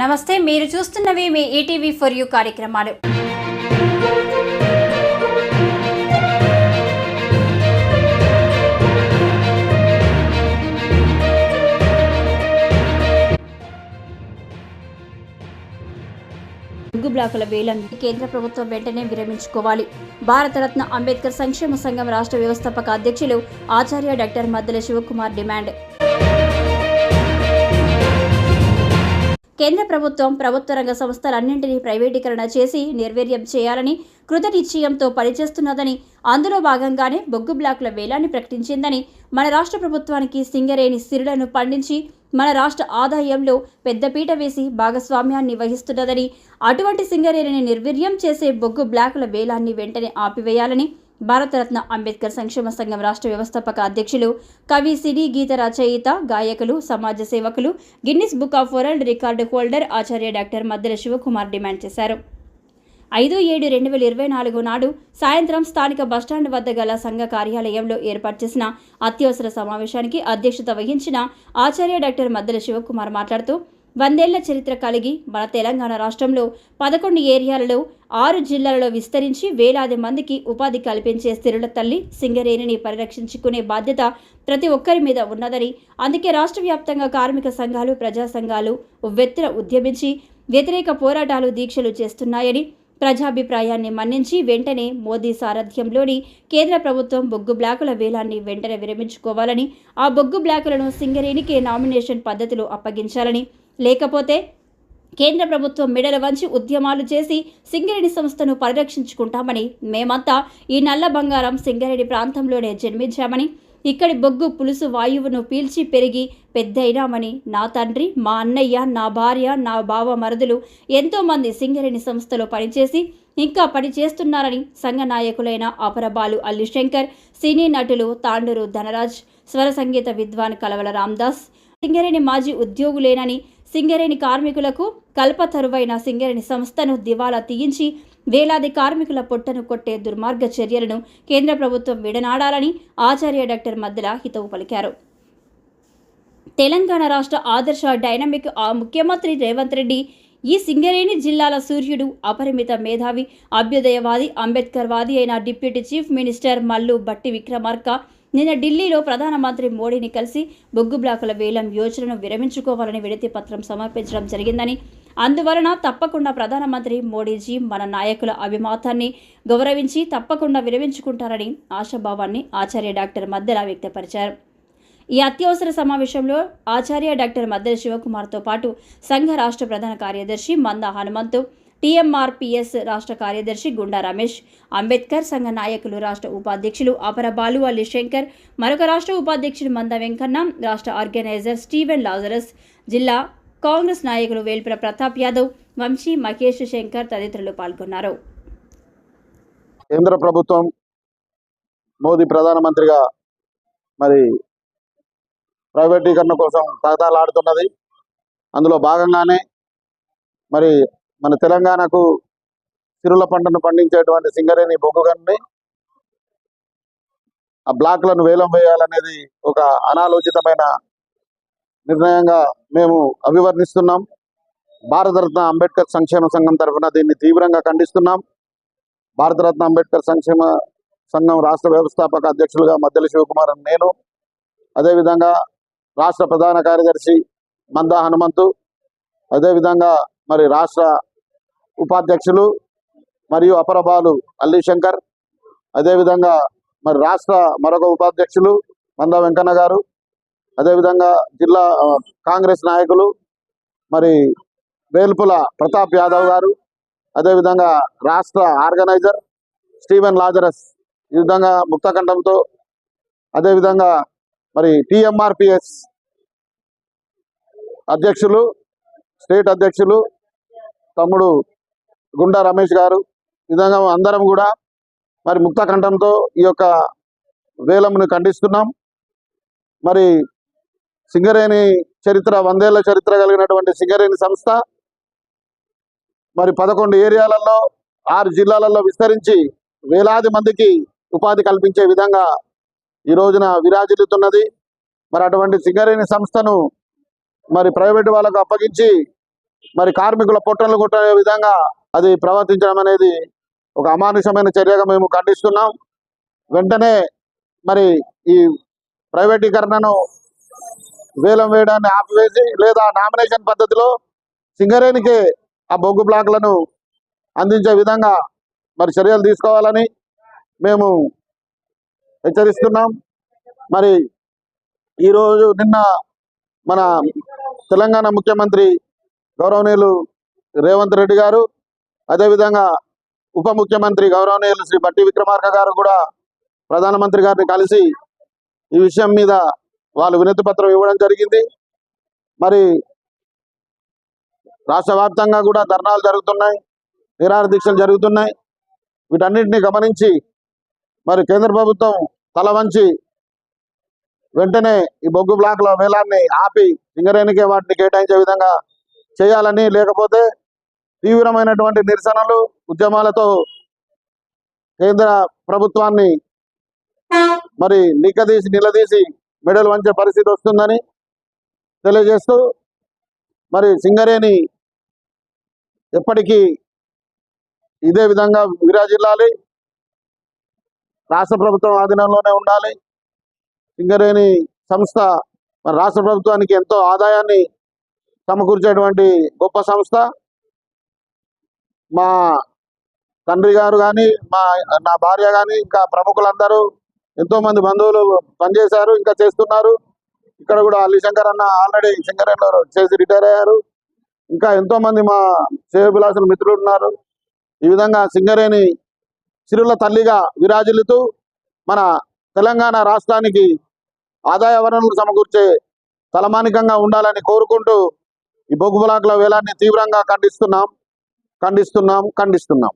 నమస్తే మీరు చూస్తున్నవి మీ ఈటీవీ ఫర్ యూ కార్యక్రమాలు. ముగ్గు బ్లాకుల వేలం కేంద్ర ప్రభుత్వం వెంటనే విరమించుకోవాలి. భారతరత్న అంబేద్కర్ సంక్షేమ సంఘం రాష్ట్ర వ్యవస్థాపక అధ్యక్షులు ఆచార్య డాక్టర్ మద్దెల శివకుమార్ డిమాండ్. కేంద్ర ప్రభుత్వం ప్రభుత్వ రంగ సంస్థలన్నింటినీ ప్రైవేటీకరణ చేసి నిర్వీర్యం చేయాలని కృత నిశ్చయంతో పనిచేస్తున్నదని అందులో భాగంగానే బొగ్గు బ్లాకుల వేలాన్ని ప్రకటించిందని మన రాష్ట్ర ప్రభుత్వానికి సింగరేణి సిరులను పండించి మన రాష్ట్ర ఆదాయంలో పెద్దపీట వేసి భాగస్వామ్యాన్ని వహిస్తున్నదని అటువంటి సింగరేణిని నిర్వీర్యం చేసే బొగ్గు బ్లాకుల వేలాన్ని వెంటనే ఆపివేయాలని భారతరత్న అంబేద్కర్ సంక్షేమ సంఘం రాష్ట్ర వ్యవస్థాపక అధ్యక్షులు కవి సిడి గీత రచయిత గాయకులు సమాజ సేవకులు Guinness book of world record holder Acharya doctor Maddela Shivakumar demand చేశారు. ఐదు ఏడు రెండు వేల ఇరవై నాలుగు నాడు సాయంత్రం స్థానిక బస్టాండ్ వద్ద గల సంఘ కార్యాలయంలో ఏర్పాటు చేసిన అత్యవసర సమావేశానికి అధ్యక్షత వహించిన ఆచార్య డాక్టర్ మద్దెల శివకుమార్ మాట్లాడుతూ వందేళ్ళ చరిత్ర కలిగి మన తెలంగాణ రాష్ట్రంలో పదకొండు ఏరియాలలో ఆరు జిల్లాలలో విస్తరించి వేలాది మందికి ఉపాధి కల్పించే స్థిరుల తల్లి సింగరేణిని పరిరక్షించుకునే బాధ్యత ప్రతి ఒక్కరి మీద ఉన్నదని అందుకే రాష్ట్ర వ్యాప్తంగా కార్మిక సంఘాలు ప్రజా సంఘాలు ఉవ్వెత్తున ఉద్యమించి వ్యతిరేక పోరాటాలు దీక్షలు చేస్తున్నాయని ప్రజాభిప్రాయాన్ని మన్నించి వెంటనే మోదీ సారథ్యంలోని కేంద్ర ప్రభుత్వం బొగ్గు బ్లాకుల వేలాన్ని వెంటనే విరమించుకోవాలని ఆ బొగ్గు బ్లాకులను సింగరేణికే నామినేషన్ పద్ధతిలో అప్పగించాలని లేకపోతే కేంద్ర ప్రభుత్వం మెడల వంచి ఉద్యమాలు చేసి సింగరేణి సంస్థను పరిరక్షించుకుంటామని మేమంతా ఈ నల్ల బంగారం సింగరేణి ప్రాంతంలోనే జన్మించామని ఇక్కడి బొగ్గు పులుసు వాయువును పీల్చి పెరిగి పెద్దయినామని నా తండ్రి మా అన్నయ్య నా భార్య నా బావ మరుదులు ఎంతోమంది సింగరేణి సంస్థలో పనిచేసి ఇంకా పని చేస్తున్నారని సంఘ నాయకులైన అపరబాలు అల్లిశంకర్ సినీ నటులు తాండూరు ధనరాజ్ స్వర సంగీత విద్వాన్ కలవల రామ్దాస్ సింగరేణి మాజీ ఉద్యోగులేనని సింగరేణి కార్మికులకు కల్పతరువైన సింగరేణి సంస్థను దివాలా తీయించి వేలాది కార్మికుల పొట్టను కొట్టే దుర్మార్గ చర్యలను కేంద్ర ప్రభుత్వం విడనాడాలని ఆచార్య డాక్టర్ మద్దెల హితవు పలికారు. తెలంగాణ రాష్ట్ర ఆదర్శ డైనమిక్ ముఖ్యమంత్రి రేవంత్ రెడ్డి ఈ సింగరేణి జిల్లాల సూర్యుడు అపరిమిత మేధావి అభ్యుదయవాది అంబేద్కర్వాది అయిన డిప్యూటీ చీఫ్ మినిస్టర్ మల్లు బట్టి విక్రమార్క నిన్న ఢిల్లీలో ప్రధానమంత్రి మోడీని కలిసి బొగ్గు బ్లాకుల వేలం యోచనను విరమించుకోవాలని విడతి పత్రం సమర్పించడం జరిగిందని అందువలన తప్పకుండా ప్రధానమంత్రి మోడీజీ మన నాయకుల అభిమాతాన్ని గౌరవించి తప్పకుండా విరమించుకుంటారని ఆశాభావాన్ని ఆచార్య డాక్టర్ మద్దెల వ్యక్తపరిచారు. ఈ అత్యవసర సమావేశంలో ఆచార్య డాక్టర్ మద్దెల శివకుమార్తో పాటు సంఘ రాష్ట్ర ప్రధాన కార్యదర్శి మంద హనుమంతు టీఎంఆర్పిఎస్ రాష్ట్ర కార్యదర్శి గుండా రమేష్ అంబేద్కర్ సంఘ నాయకులు రాష్ట్ర ఉపాధ్యక్షులు అపర బాలు అల్లి శంకర్ మరొక రాష్ట్ర ఉపాధ్యక్షుడు మంద వెంకన్న రాష్ట్ర ఆర్గనైజర్ స్టీవెన్ లాజరస్ జిల్లా కాంగ్రెస్ నాయకులు వేల్పుల ప్రతాప్ యాదవ్ వంశీ మహేష్ శంకర్ తదితరులు పాల్గొన్నారు. కేంద్ర ప్రభుత్వం మోదీ ప్రధానమంత్రిగా మరి ప్రైవేటీకరణ కోసం తగదాలాడుతున్నది అందులో భాగంగానే మరి మన తెలంగాణకు సిరుల పంటను పండించేటువంటి సింగరేణి బొగ్గుగన్ని ఆ బ్లాక్లను వేలం వేయాలనేది ఒక అనాలోచితమైన నిర్ణయంగా మేము అభివర్ణిస్తున్నాం. భారతరత్న అంబేద్కర్ సంక్షేమ సంఘం తరఫున దీన్ని తీవ్రంగా ఖండిస్తున్నాం. భారతరత్న అంబేద్కర్ సంక్షేమ సంఘం రాష్ట్ర వ్యవస్థాపక అధ్యక్షులుగా మద్దెల శివకుమార్ అని నేను అదేవిధంగా రాష్ట్ర ప్రధాన కార్యదర్శి మందా హనుమంతు అదేవిధంగా మరి రాష్ట్ర ఉపాధ్యక్షులు మరియు అపరబాలు అల్లీ శంకర్ అదేవిధంగా మరి రాష్ట్ర మరొక ఉపాధ్యక్షులు మంద వెంకన్న గారు అదేవిధంగా జిల్లా కాంగ్రెస్ నాయకులు మరి వేల్పుల ప్రతాప్ యాదవ్ గారు అదేవిధంగా రాష్ట్ర ఆర్గనైజర్ స్టీవెన్ లాజరస్ ఈ విధంగా ముక్తకంఠంతో అదేవిధంగా మరి టిఎంఆర్పిఎస్ అధ్యక్షులు స్టేట్ అధ్యక్షులు తమ్ముడు గుండా రమేష్ గారు. విధంగా అందరం కూడా మరి ముక్తకంఠంతో ఈ యొక్క వేలమును ఖండిస్తున్నాం. మరి సింగరేణి చరిత్ర వందేళ్ళ చరిత్ర కలిగినటువంటి సింగరేణి సంస్థ మరి పదకొండు ఏరియాలలో ఆరు జిల్లాలలో విస్తరించి వేలాది మందికి ఉపాధి కల్పించే విధంగా ఈ రోజున విరాజిల్లుతున్నది. మరి అటువంటి సింగరేణి సంస్థను మరి ప్రైవేటు వాళ్ళకు అప్పగించి మరి కార్మికుల పొట్టలు కొట్టే విధంగా అది ప్రవర్తించడం అనేది ఒక అమానుషమైన చర్యగా మేము ఖండిస్తున్నాం. వెంటనే మరి ఈ ప్రైవేటీకరణను వేలం వేయడాన్ని ఆపివేసి లేదా నామినేషన్ పద్ధతిలో సింగరేణికి ఆ బొగ్గు బ్లాక్లను అందించే విధంగా మరి చర్యలు తీసుకోవాలని మేము హెచ్చరిస్తున్నాం. మరి ఈరోజు నిన్న మన తెలంగాణ ముఖ్యమంత్రి గౌరవనీయులు రేవంత్ రెడ్డి గారు అదేవిధంగా ఉప ముఖ్యమంత్రి గౌరవనీయులు శ్రీ బట్టి విక్రమార్క గారు కూడా ప్రధానమంత్రి గారిని కలిసి ఈ విషయం మీద వాళ్ళు వినతి పత్రం ఇవ్వడం జరిగింది. మరి రాష్ట్ర వ్యాప్తంగా కూడా ధర్నాలు జరుగుతున్నాయి నిరాహార దీక్షలు జరుగుతున్నాయి. వీటన్నిటిని గమనించి మరి కేంద్ర ప్రభుత్వం తల వంచి వెంటనే ఈ బొగ్గు బ్లాక్ల వేలాన్ని ఆపి సింగరేణికే వాటిని కేటాయించే విధంగా చేయాలని లేకపోతే తీవ్రమైనటువంటి నిరసనలు ఉద్యమాలతో కేంద్ర ప్రభుత్వాన్ని మరి నిక్కదీసి నిలదీసి మెడలు వంచే పరిస్థితి వస్తుందని తెలియజేస్తూ మరి సింగరేణి ఎప్పటికీ ఇదే విధంగా విరాజిల్లాలి. రాష్ట్ర ప్రభుత్వం ఆధీనంలోనే ఉండాలి. సింగరేణి సంస్థ మన రాష్ట్ర ప్రభుత్వానికి ఎంతో ఆదాయాన్ని సమకూర్చేటువంటి గొప్ప సంస్థ. మా తండ్రి గారు కానీ మా నా భార్య కానీ ఇంకా ప్రముఖులందరూ ఎంతో మంది బంధువులు పనిచేశారు ఇంకా చేస్తున్నారు. ఇక్కడ కూడా అల్లి శంకర్ అన్న ఆల్రెడీ శంకరన్నలో చేసి రిటైర్ అయ్యారు. ఇంకా ఎంతో మంది మా శ్రేయభిలాషుల మిత్రులు ఉన్నారు. ఈ విధంగా సింగరేణి సిరుల తల్లిగా విరాజిల్లుతూ మన తెలంగాణ రాష్ట్రానికి ఆదాయ వనరులు సమకూర్చే తలమానికంగా ఉండాలని కోరుకుంటూ ఈ బొగ్గు బ్లాక్ల వేలాన్ని తీవ్రంగా ఖండిస్తున్నాం ఖండిస్తున్నాం ఖండిస్తున్నాం.